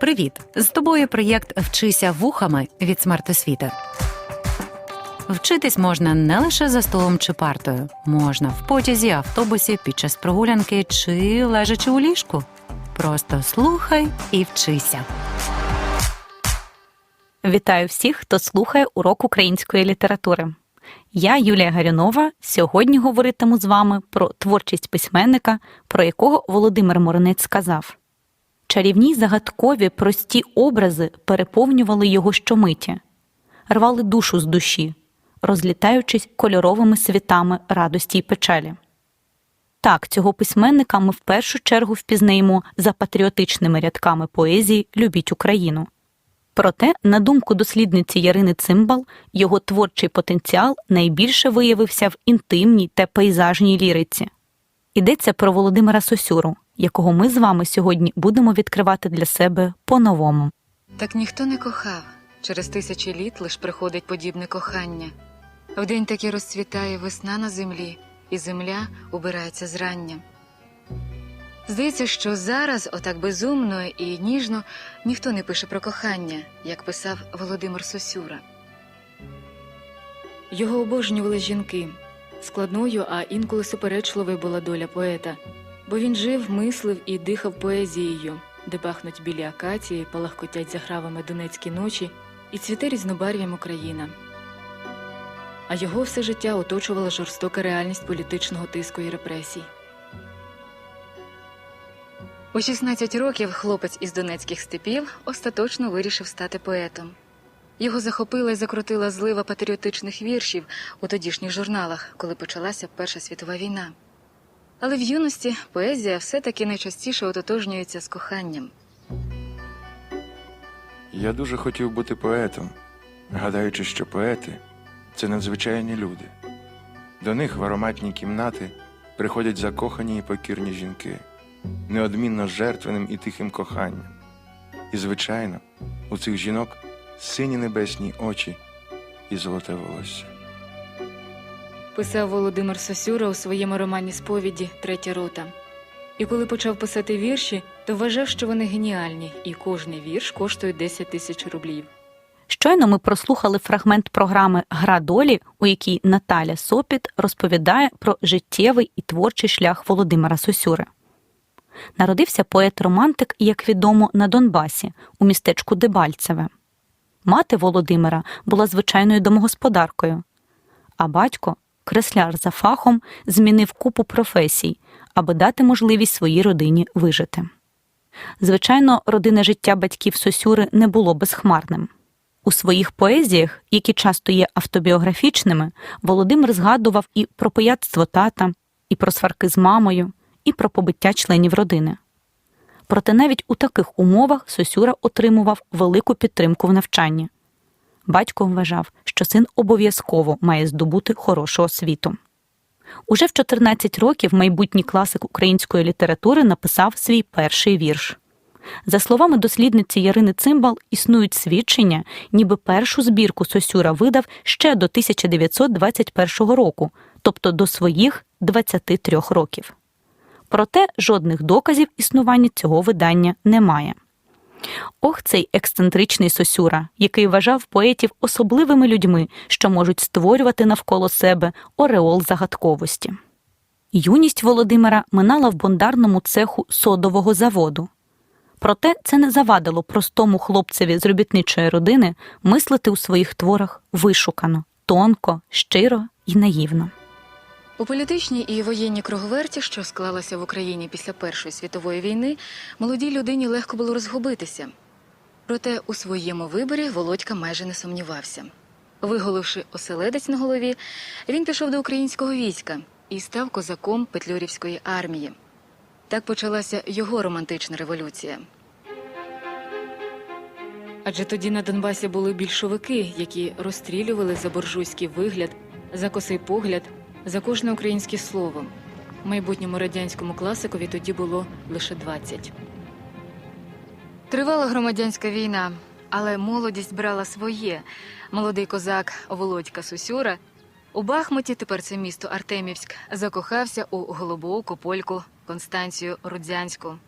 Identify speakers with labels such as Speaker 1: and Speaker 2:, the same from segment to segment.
Speaker 1: Привіт! З тобою проєкт Вчися вухами від смертосвіти. Вчитись можна не лише за столом чи партою, можна в потязі, автобусі, під час прогулянки чи лежачи у ліжку. Просто слухай і вчися.
Speaker 2: Вітаю всіх, хто слухає урок української літератури. Я Юлія Гарюнова. Сьогодні говоритиму з вами про творчість письменника, про якого Володимир Моронець сказав. Чарівні загадкові прості образи переповнювали його щомиті, рвали душу з душі, розлітаючись кольоровими світами радості й печалі. Так, цього письменника ми в першу чергу впізнаємо за патріотичними рядками поезії Любіть Україну. Проте, на думку дослідниці Ярини Цимбал, його творчий потенціал найбільше виявився в інтимній та пейзажній ліриці. Йдеться про Володимира Сосюру, якого ми з вами сьогодні будемо відкривати для себе по-новому.
Speaker 3: Так ніхто не кохав. Через тисячі літ лиш приходить подібне кохання. Вдень таки розцвітає весна на землі, і земля убирається зрання. Здається, що зараз, отак безумно і ніжно, ніхто не пише про кохання, як писав Володимир Сосюра. Його обожнювали жінки. Складною, а інколи суперечливою була доля поета, бо він жив, мислив і дихав поезією, де пахнуть білі акації, палахкотять загравами донецькі ночі і цвіте різнобарв'ям Україна. А його все життя оточувала жорстока реальність політичного тиску і репресій. У 16 років хлопець із донецьких степів остаточно вирішив стати поетом. Його захопила і закрутила злива патріотичних віршів у тодішніх журналах, коли почалася Перша світова війна. Але в юності поезія все-таки найчастіше ототожнюється з коханням.
Speaker 4: Я дуже хотів бути поетом, гадаючи, що поети це надзвичайні люди. До них в ароматні кімнати приходять закохані і покірні жінки, неодмінно жертвеним і тихим коханням. І, звичайно, у цих жінок сині небесні очі і золоте волосся.
Speaker 3: Писав Володимир Сосюра у своєму романі Сповіді Третя рота. І коли почав писати вірші, то вважав, що вони геніальні, і кожний вірш коштує 10 тисяч рублів.
Speaker 2: Щойно ми прослухали фрагмент програми Гра долі, у якій Наталя Сопіт розповідає про життєвий і творчий шлях Володимира Сосюри. Народився поет-романтик, як відомо, на Донбасі, у містечку Дебальцеве. Мати Володимира була звичайною домогосподаркою, а батько, кресляр за фахом, змінив купу професій, аби дати можливість своїй родині вижити. Звичайно, родинне життя батьків Сосюри не було безхмарним. У своїх поезіях, які часто є автобіографічними, Володимир згадував і про пияцтво тата, і про сварки з мамою, і про побиття членів родини. Проте навіть у таких умовах Сосюра отримував велику підтримку в навчанні. Батько вважав, що син обов'язково має здобути хорошу освіту. Уже в 14 років майбутній класик української літератури написав свій перший вірш. За словами дослідниці Ярини Цимбал, існують свідчення, ніби першу збірку Сосюра видав ще до 1921 року, тобто до своїх 23 років. Проте жодних доказів існування цього видання немає. Ох, цей ексцентричний Сосюра, який вважав поетів особливими людьми, що можуть створювати навколо себе ореол загадковості. Юність Володимира минала в бондарному цеху содового заводу. Проте це не завадило простому хлопцеві з робітничої родини мислити у своїх творах вишукано, тонко, щиро і наївно.
Speaker 3: У політичній і воєнній круговерті, що склалася в Україні після Першої світової війни, молодій людині легко було розгубитися. Проте у своєму виборі Володька майже не сумнівався. Виголовши оселедець на голові, він пішов до українського війська і став козаком Петлюрівської армії. Так почалася його романтична революція. Адже тоді на Донбасі були більшовики, які розстрілювали за буржуйський вигляд, за косий погляд, за кожне українське слово. Майбутньому радянському класикові тоді було лише 20. Тривала громадянська війна, але молодість брала своє. Молодий козак Володька Сусюра у Бахмуті, тепер це місто Артемівськ, закохався у голубоку польку Констанцію Рудзянську.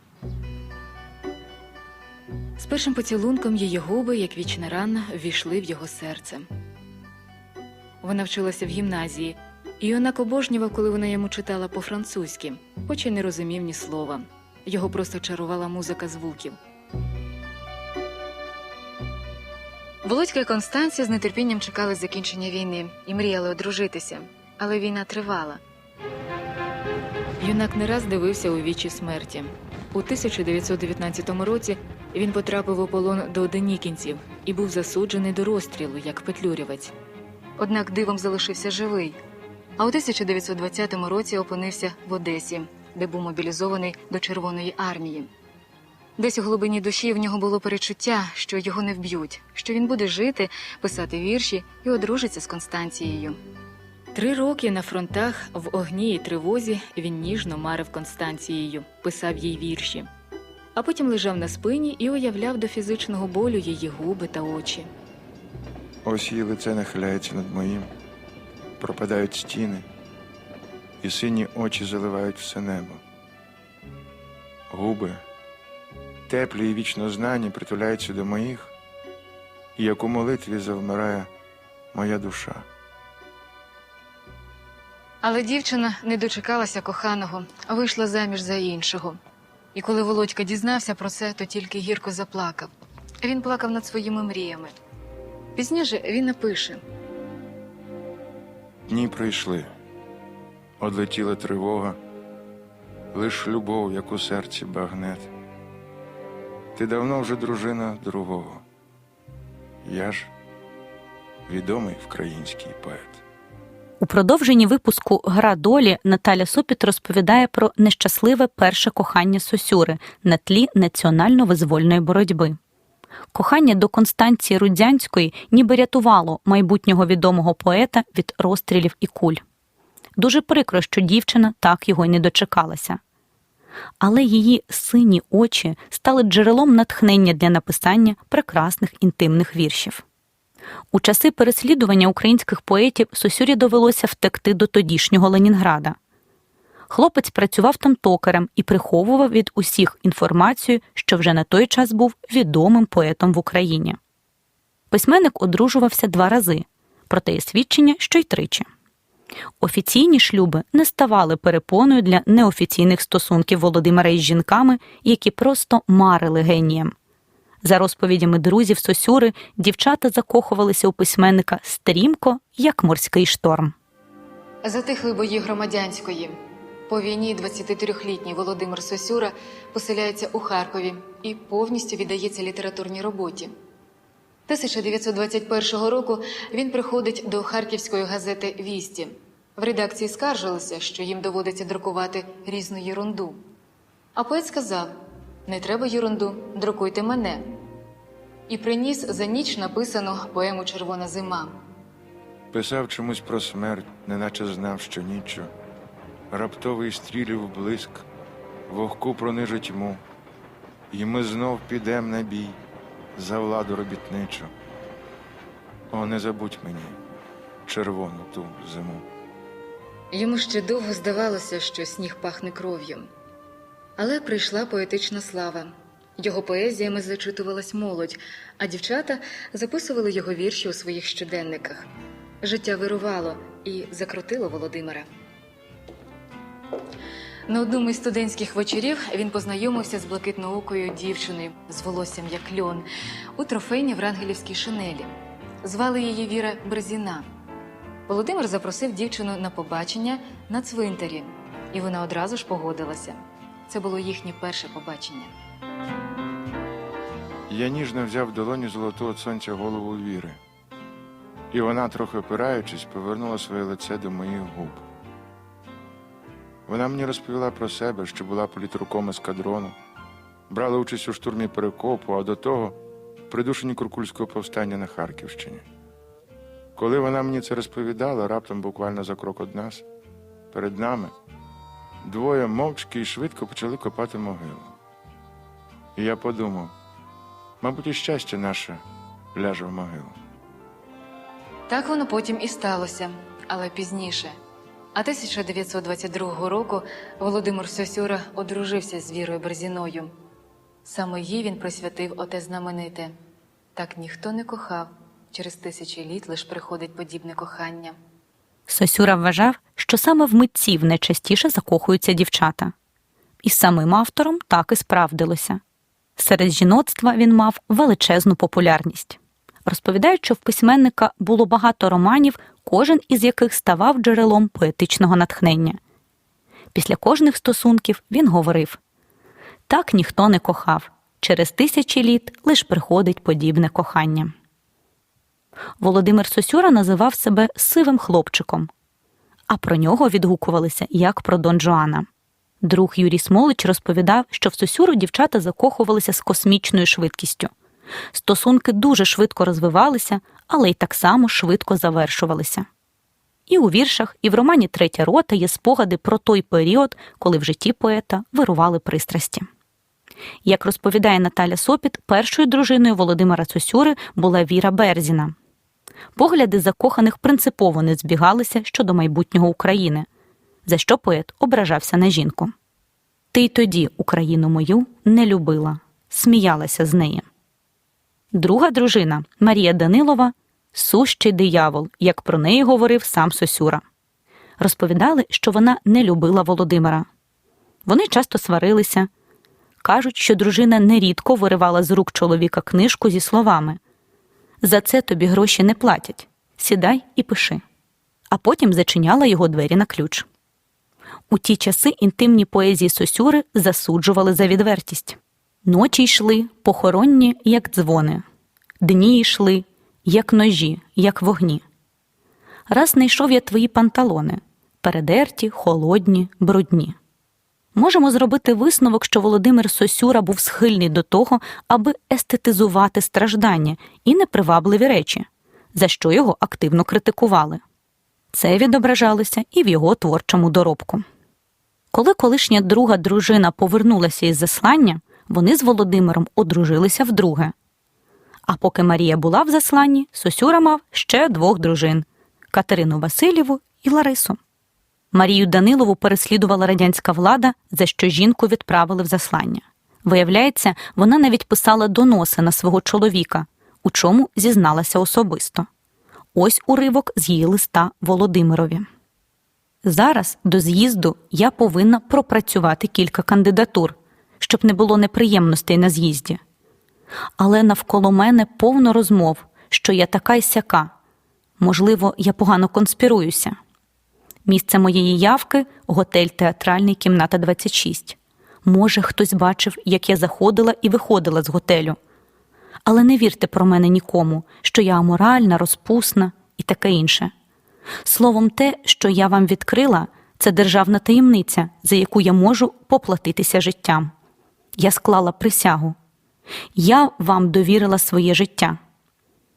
Speaker 3: З першим поцілунком її губи, як вічна рана, ввійшли в його серце. Вона вчилася в гімназії, і юнак обожнював, коли вона йому читала по-французьки, хоч і не розумів ні слова. Його просто чарувала музика звуків. Володька і Констанція з нетерпінням чекали закінчення війни і мріяли одружитися, але війна тривала. Юнак не раз дивився у вічі смерті. У 1919 році він потрапив у полон до денікінців і був засуджений до розстрілу як петлюрівець. Однак дивом залишився живий. А у 1920 році опинився в Одесі, де був мобілізований до Червоної армії. Десь у глибині душі в нього було перечуття, що його не вб'ють, що він буде жити, писати вірші і одружиться з Констанцією. Три роки на фронтах в огні і тривозі він ніжно марив Констанцією, писав їй вірші, а потім лежав на спині і уявляв до фізичного болю її губи та очі.
Speaker 4: Ось її лице нахиляється над моїм, пропадають стіни, і сині очі заливають все небо. Губи, теплі і вічно знані, притуляються до моїх, і як у молитві завмирає моя душа.
Speaker 3: Але дівчина не дочекалася коханого, а вийшла заміж за іншого. І коли Володька дізнався про це, то тільки гірко заплакав. Він плакав над своїми мріями. Пізніше він напише:
Speaker 4: Дні прийшли, одлетіла тривога, лиш любов, як у серці багнет. Ти давно вже дружина другого. Я ж відомий український поет.
Speaker 2: У продовженні випуску Гра долі Наталя Сопіт розповідає про нещасливе перше кохання Сосюри на тлі національно-визвольної боротьби. Кохання до Констанції Рудзянської ніби рятувало майбутнього відомого поета від розстрілів і куль. Дуже прикро, що дівчина так його й не дочекалася. Але її сині очі стали джерелом натхнення для написання прекрасних інтимних віршів. У часи переслідування українських поетів Сосюрі довелося втекти до тодішнього Ленінграда. Хлопець працював там токарем і приховував від усіх інформацію, що вже на той час був відомим поетом в Україні. Письменник одружувався два рази, проте є свідчення, що й тричі. Офіційні шлюби не ставали перепоною для неофіційних стосунків Володимира із жінками, які просто марили генієм. За розповідями друзів Сосюри, дівчата закохувалися у письменника стрімко, як морський шторм.
Speaker 3: Затихли бої громадянської. По війні 23-літній Володимир Сосюра поселяється у Харкові і повністю віддається літературній роботі. 1921 року він приходить до харківської газети Вісті. В редакції скаржилися, що їм доводиться друкувати різну єрунду. А поет сказав: не треба єрунду, друкуйте мене. І приніс за ніч написану поему Червона зима.
Speaker 4: Писав чомусь про смерть, неначе знав, що ніччю. Раптовий стрілів блиск, вогку пронижить тьму, і ми знов підем на бій за владу робітничу. О, не забудь мені червону ту зиму.
Speaker 3: Йому ще довго здавалося, що сніг пахне кров'ю. Але прийшла поетична слава. Його поезіями зачитувалась молодь, а дівчата записували його вірші у своїх щоденниках. Життя вирувало і закрутило Володимира. На одному із студентських вечорів він познайомився з блакитноокою дівчиною з волоссям як льон у трофейній врангелівській шинелі. Звали її Віра Берзіна. Володимир запросив дівчину на побачення на цвинтарі, і вона одразу ж погодилася. Це було їхнє перше побачення.
Speaker 4: Я ніжно взяв долоні золотого сонця голову віри, і вона, трохи опираючись, повернула своє лице до моїх губ. Вона мені розповіла про себе, що була політруком ескадрону, брала участь у штурмі перекопу, а до того придушенні Куркульського повстання на Харківщині. Коли вона мені це розповідала, раптом буквально за крок від нас, перед нами, двоє мовчки і швидко почали копати могилу. І я подумав, мабуть, і щастя наше ляже в могилу.
Speaker 3: Так воно потім і сталося, але пізніше. А 1922 року Володимир Сосюра одружився з Вірою Берзіною. Саме їй він присвятив оте знамените. Так ніхто не кохав. Через тисячі літ лиш приходить подібне кохання.
Speaker 2: Сосюра вважав, що саме в митців найчастіше закохуються дівчата. І самим автором так і справдилося. Серед жіноцтва він мав величезну популярність. Розповідають, що в письменника було багато романів, кожен із яких ставав джерелом поетичного натхнення. Після кожних стосунків він говорив так ніхто не кохав. Через тисячі літ лиш приходить подібне кохання. Володимир Сосюра називав себе сивим хлопчиком, а про нього відгукувалися як про Дон Жуана. Друг Юрій Смолич розповідав, що в Сосюру дівчата закохувалися з космічною швидкістю. Стосунки дуже швидко розвивалися, але й так само швидко завершувалися. І у віршах, і в романі Третя рота є спогади про той період, коли в житті поета вирували пристрасті. Як розповідає Наталя Сопіт, першою дружиною Володимира Сосюри була Віра Берзіна. Погляди закоханих принципово не збігалися щодо майбутнього України, за що поет ображався на жінку. Ти й тоді Україну мою не любила, сміялася з неї. Друга дружина Марія Данилова сущий диявол, як про неї говорив сам Сосюра. Розповідали, що вона не любила Володимира. Вони часто сварилися. Кажуть, що дружина нерідко виривала з рук чоловіка книжку зі словами За це тобі гроші не платять. Сідай і пиши. А потім зачиняла його двері на ключ. У ті часи інтимні поезії Сосюри засуджували за відвертість. Ночі йшли похоронні, як дзвони, дні йшли, як ножі, як вогні. Раз знайшов я твої панталони передерті, холодні, брудні. Можемо зробити висновок, що Володимир Сосюра був схильний до того, аби естетизувати страждання і непривабливі речі, за що його активно критикували. Це відображалося і в його творчому доробку. Коли колишня друга дружина повернулася із заслання, вони з Володимиром одружилися вдруге. А поки Марія була в засланні, Сосюра мав ще двох дружин Катерину Васильєву і Ларису. Марію Данилову переслідувала радянська влада, за що жінку відправили в заслання. Виявляється, вона навіть писала доноси на свого чоловіка, у чому зізналася особисто. Ось уривок з її листа Володимирові. Зараз до з'їзду я повинна пропрацювати кілька кандидатур, щоб не було неприємностей на з'їзді. Але навколо мене повно розмов, що я така й сяка. Можливо, я погано конспіруюся. Місце моєї явки готель театральний, кімната 26. Може, хтось бачив, як я заходила і виходила з готелю. Але не вірте про мене нікому, що я аморальна, розпусна і таке інше. Словом, те, що я вам відкрила, це державна таємниця, за яку я можу поплатитися життям. Я склала присягу. Я вам довірила своє життя.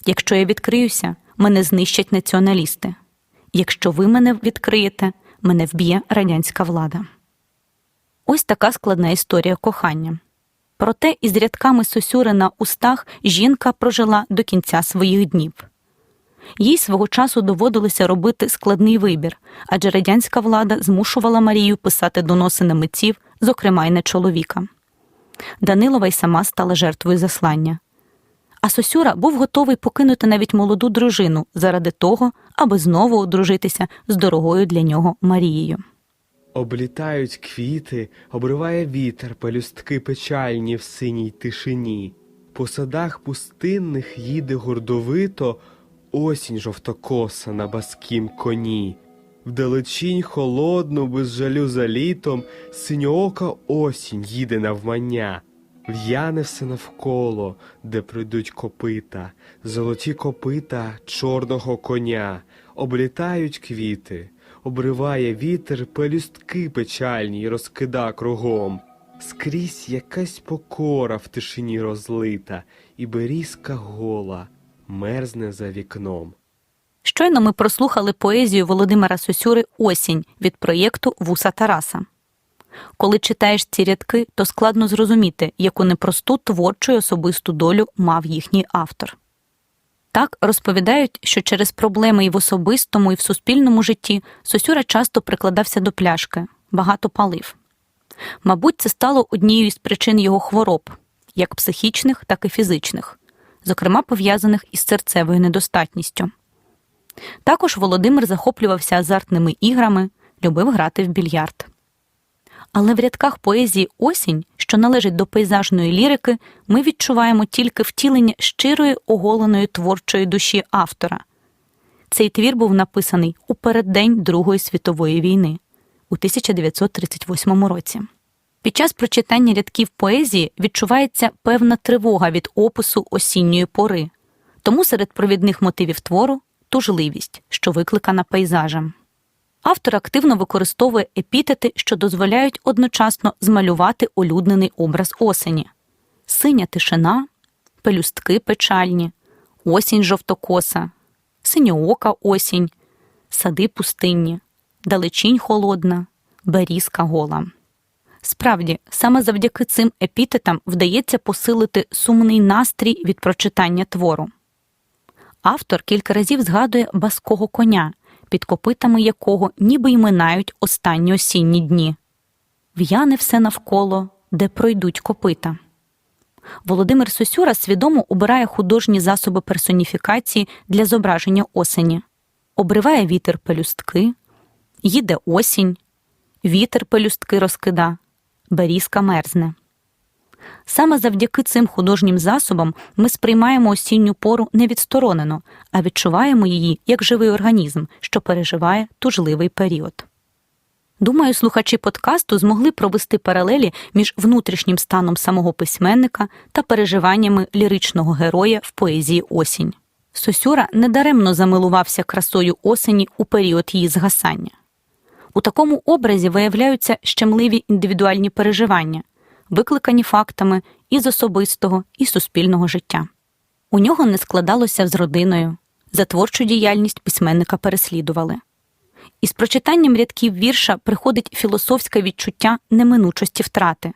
Speaker 2: Якщо я відкриюся, мене знищать націоналісти. Якщо ви мене відкриєте, мене вб'є радянська влада. Ось така складна історія кохання. Проте із рядками Сосюри на устах жінка прожила до кінця своїх днів. Їй свого часу доводилося робити складний вибір, адже радянська влада змушувала Марію писати доноси на митців, зокрема й на чоловіка. Данилова й сама стала жертвою заслання. А Сосюра був готовий покинути навіть молоду дружину заради того, аби знову одружитися з дорогою для нього Марією.
Speaker 5: Облітають квіти, обриває вітер, пелюстки печальні в синій тишині. По садах пустинних їде гордовито осінь жовтокоса на баскім коні. Вдалечінь холодну, без жалю за літом, синьоока осінь їде навмання. В'яне все навколо, де прийдуть копита, золоті копита чорного коня, облітають квіти, обриває вітер пелюстки печальні й розкида кругом. Скрізь якась покора в тишині розлита, і берізка гола мерзне за вікном.
Speaker 2: Щойно ми прослухали поезію Володимира Сосюри Осінь від проєкту Вуса Тараса. Коли читаєш ці рядки, то складно зрозуміти, яку непросту творчу й особисту долю мав їхній автор. Так розповідають, що через проблеми і в особистому, і в суспільному житті Сосюра часто прикладався до пляшки, багато палив. Мабуть, це стало однією з причин його хвороб, як психічних, так і фізичних, зокрема пов'язаних із серцевою недостатністю. Також Володимир захоплювався азартними іграми, любив грати в більярд. Але в рядках поезії Осінь, що належить до пейзажної лірики, ми відчуваємо тільки втілення щирої оголеної творчої душі автора. Цей твір був написаний у переддень Другої світової війни у 1938 році. Під час прочитання рядків поезії відчувається певна тривога від опису осінньої пори, тому серед провідних мотивів твору тужливість, що викликана пейзажем. Автор активно використовує епітети, що дозволяють одночасно змалювати улюднений образ осені: синя тишина, пелюстки печальні, осінь жовтокоса, синьоока осінь, сади пустинні, далечінь холодна, берізка гола. Справді, саме завдяки цим епітетам вдається посилити сумний настрій від прочитання твору. Автор кілька разів згадує баского коня, під копитами якого ніби й минають останні осінні дні. В'яне все навколо, де пройдуть копита. Володимир Сосюра свідомо обирає художні засоби персоніфікації для зображення осені, обриває вітер пелюстки, їде осінь, вітер пелюстки розкида, берізка мерзне. Саме завдяки цим художнім засобам ми сприймаємо осінню пору не відсторонено, а відчуваємо її як живий організм, що переживає тужливий період. Думаю, слухачі подкасту змогли провести паралелі між внутрішнім станом самого письменника та переживаннями ліричного героя в поезії осінь. Сосюра недаремно замилувався красою осені у період її згасання. У такому образі виявляються щемливі індивідуальні переживання, викликані фактами із особистого і суспільного життя. У нього не складалося з родиною, за творчу діяльність письменника переслідували. Із прочитанням рядків вірша приходить філософське відчуття неминучості втрати,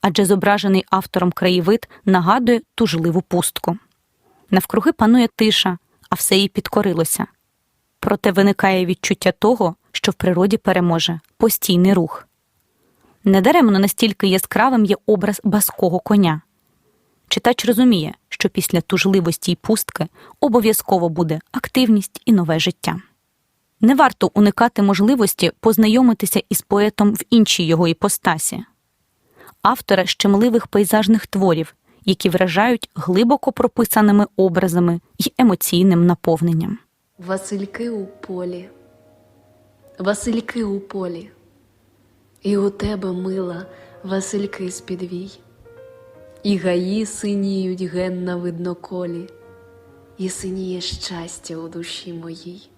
Speaker 2: адже зображений автором краєвид нагадує тужливу пустку. Навкруги панує тиша, а все їй підкорилося. Проте виникає відчуття того, що в природі переможе постійний рух. Недаремно настільки яскравим є образ баского коня. Читач розуміє, що після тужливості й пустки обов'язково буде активність і нове життя. Не варто уникати можливості познайомитися із поетом в іншій його іпостасі, автора щемливих пейзажних творів, які вражають глибоко прописаними образами й емоційним наповненням.
Speaker 6: Васильки у полі, Васильки у полі, і у тебе мила Васильки з підвій, і гаї синіють ген на видноколі, і синіє щастя у душі моїй.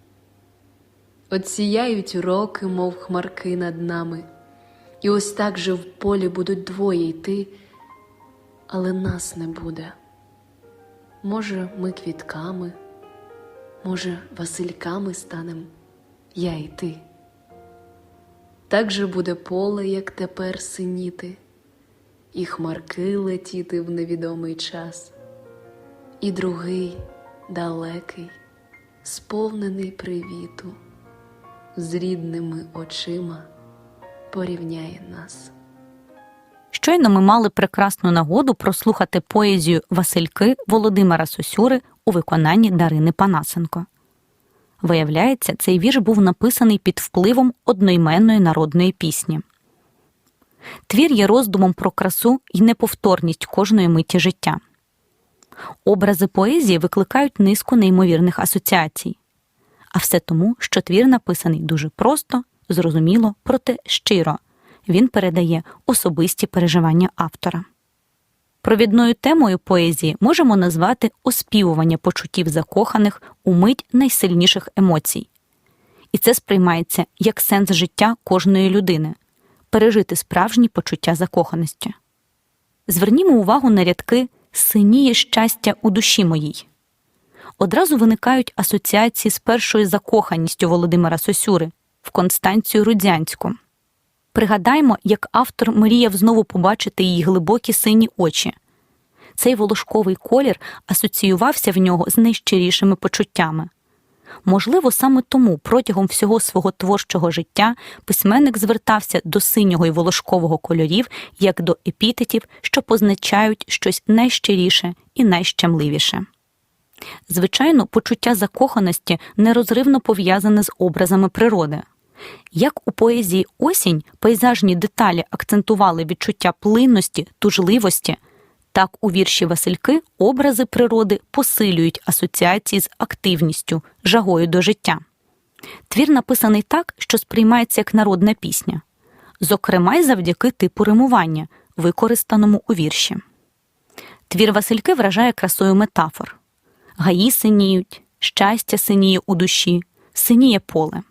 Speaker 6: Отсіяють роки, мов хмарки над нами, і ось так же в полі будуть двоє йти, але нас не буде. Може, ми квітками, може, Васильками станем, я і ти. Так же буде поле, як тепер синіти, і хмарки летіти в невідомий час, і другий далекий, сповнений привіту, з рідними очима порівняє нас.
Speaker 2: Щойно ми мали прекрасну нагоду прослухати поезію Васильки Володимира Сосюри у виконанні Дарини Панасенко. Виявляється, цей вірш був написаний під впливом одноіменної народної пісні. Твір є роздумом про красу і неповторність кожної миті життя. Образи поезії викликають низку неймовірних асоціацій, а все тому, що твір написаний дуже просто, зрозуміло, проте щиро. Він передає особисті переживання автора. Провідною темою поезії можемо назвати оспівування почуттів закоханих у мить найсильніших емоцій. І це сприймається як сенс життя кожної людини пережити справжні почуття закоханості. Звернімо увагу на рядки синіє щастя у душі моїй. Одразу виникають асоціації з першою закоханістю Володимира Сосюри в Констанцію Рудзянську. Пригадаймо, як автор мріяв знову побачити її глибокі сині очі. Цей волошковий колір асоціювався в нього з найщирішими почуттями. Можливо, саме тому протягом всього свого творчого життя письменник звертався до синього і волошкового кольорів як до епітетів, що позначають щось найщиріше і найщемливіше. Звичайно, почуття закоханості нерозривно пов'язане з образами природи. Як у поезії осінь пейзажні деталі акцентували відчуття плинності, тужливості, так у вірші Васильки образи природи посилюють асоціації з активністю, жагою до життя. Твір написаний так, що сприймається як народна пісня, зокрема й завдяки типу римування, використаному у вірші. Твір Васильки вражає красою метафор. Гаї синіють, щастя синіє у душі, синіє поле.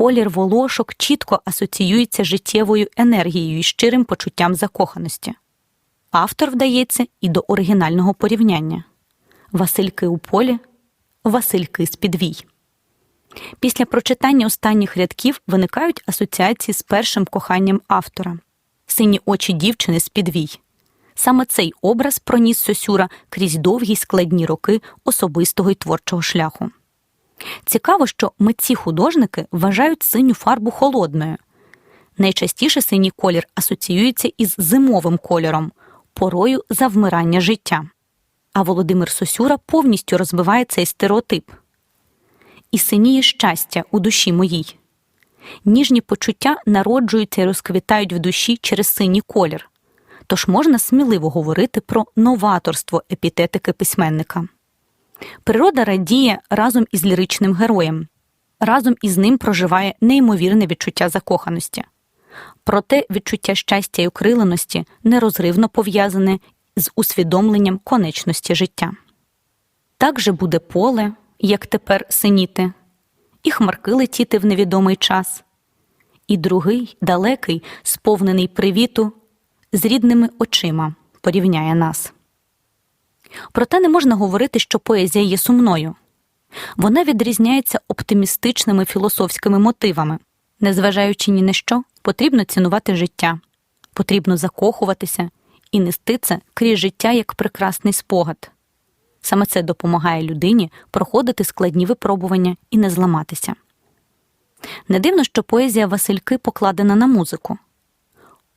Speaker 2: Колір волошок чітко асоціюється життєвою енергією і щирим почуттям закоханості. Автор вдається і до оригінального порівняння Васильки у полі, Васильки з підвій. Після прочитання останніх рядків виникають асоціації з першим коханням автора сині очі дівчини з підвій. Саме цей образ проніс Сосюра крізь довгі складні роки особистого й творчого шляху. Цікаво, що митці художники вважають синю фарбу холодною. Найчастіше синій колір асоціюється із зимовим кольором, порою завмирання життя. А Володимир Сосюра повністю розбиває цей стереотип. І синіє щастя у душі моїй. Ніжні почуття народжуються і розквітають в душі через синій колір. Тож можна сміливо говорити про новаторство епітетики письменника. Природа радіє разом із ліричним героєм, разом із ним проживає неймовірне відчуття закоханості. Проте відчуття щастя й окриленості нерозривно пов'язане з усвідомленням конечності життя. Так же буде поле, як тепер синіти, і хмарки летіти в невідомий час, і другий, далекий, сповнений привіту, з рідними очима порівняє нас. Проте не можна говорити, що поезія є сумною. Вона відрізняється оптимістичними філософськими мотивами. Незважаючи ні на що, потрібно цінувати життя, потрібно закохуватися і нести це крізь життя як прекрасний спогад. Саме це допомагає людині проходити складні випробування і не зламатися. Не дивно, що поезія Васильки покладена на музику.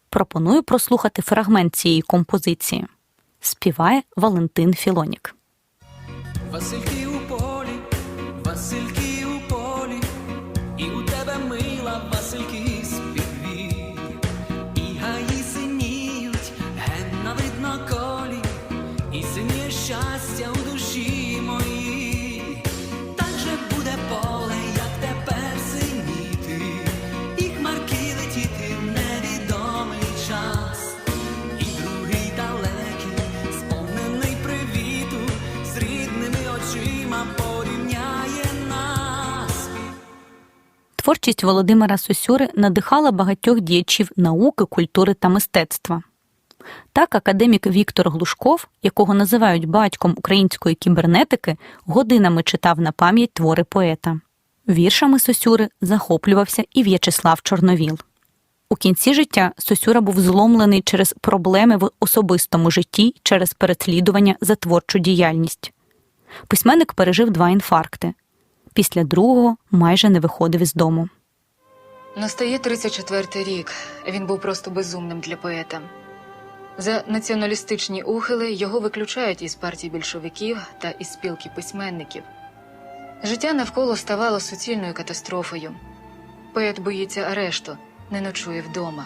Speaker 2: Пропоную прослухати фрагмент цієї композиції. Співає Валентин Філонік.
Speaker 7: Васильки
Speaker 2: Творчість Володимира Сосюри надихала багатьох діячів науки, культури та мистецтва. Так, академік Віктор Глушков, якого називають батьком української кібернетики, годинами читав на пам'ять твори поета. Віршами Сосюри захоплювався і В'ячеслав Чорновіл. У кінці життя Сосюра був зломлений через проблеми в особистому житті через переслідування за творчу діяльність. Письменник пережив два інфаркти. Після другого майже не виходив із дому.
Speaker 3: Настає 34-й рік. Він був просто безумним для поета. За націоналістичні ухили його виключають із партії більшовиків та із спілки письменників. Життя навколо ставало суцільною катастрофою. Поет боїться арешту, не ночує вдома.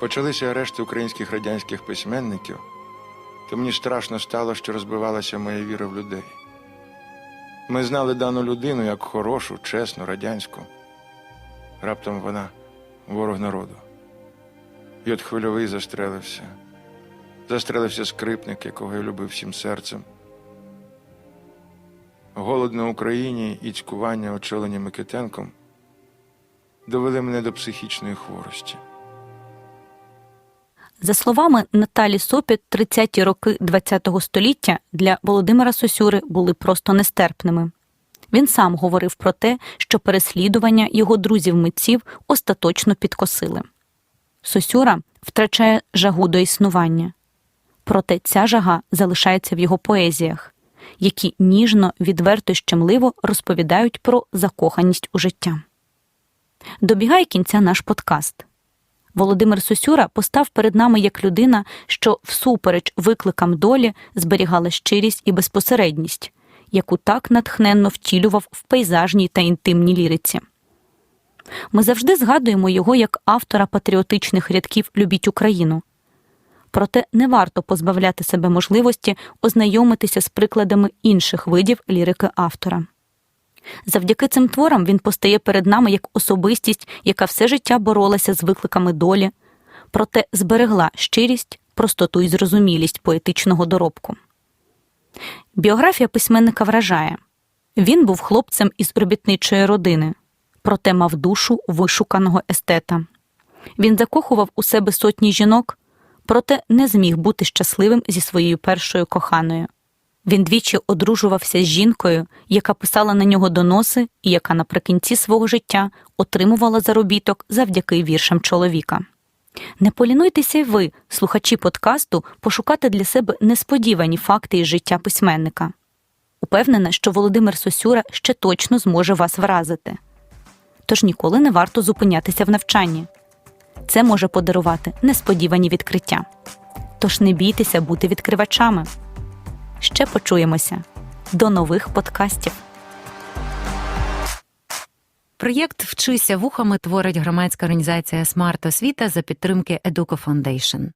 Speaker 4: Почалися арешти українських радянських письменників, то мені страшно стало, що розбивалася моя віра в людей. Ми знали дану людину як хорошу, чесну, радянську. Раптом вона ворог народу. І от хвильовий застрелився. Застрелився скрипник, якого я любив всім серцем. Голод на Україні і цькування, очолені Микитенком, довели мене до психічної хворості.
Speaker 2: За словами Наталі Сопіт, 30-ті роки ХХ століття для Володимира Сосюри були просто нестерпними. Він сам говорив про те, що переслідування його друзів-митців остаточно підкосили. Сосюра втрачає жагу до існування. Проте ця жага залишається в його поезіях. які ніжно, відверто й щемливо розповідають про закоханість у життя. Добігає кінця наш подкаст. Володимир Сосюра постав перед нами як людина, що всупереч викликам долі зберігала щирість і безпосередність, яку так натхненно втілював в пейзажній та інтимній ліриці. Ми завжди згадуємо його як автора патріотичних рядків Любіть Україну. Проте не варто позбавляти себе можливості ознайомитися з прикладами інших видів лірики автора. Завдяки цим творам він постає перед нами як особистість, яка все життя боролася з викликами долі, проте зберегла щирість, простоту і зрозумілість поетичного доробку. Біографія письменника вражає він був хлопцем із робітничої родини, проте мав душу вишуканого естета. Він закохував у себе сотні жінок, проте не зміг бути щасливим зі своєю першою коханою. Він двічі одружувався з жінкою, яка писала на нього доноси і яка наприкінці свого життя отримувала заробіток завдяки віршам чоловіка. Не полінуйтеся й ви, слухачі подкасту, пошукати для себе несподівані факти із життя письменника. Упевнена, що Володимир Сосюра ще точно зможе вас вразити. Тож ніколи не варто зупинятися в навчанні. Це може подарувати несподівані відкриття. Тож не бійтеся бути відкривачами. Ще почуємося. До нових подкастів.
Speaker 1: Проєкт Вчися вухами творить громадська організація Смарт Освіта за підтримки Educo Foundation.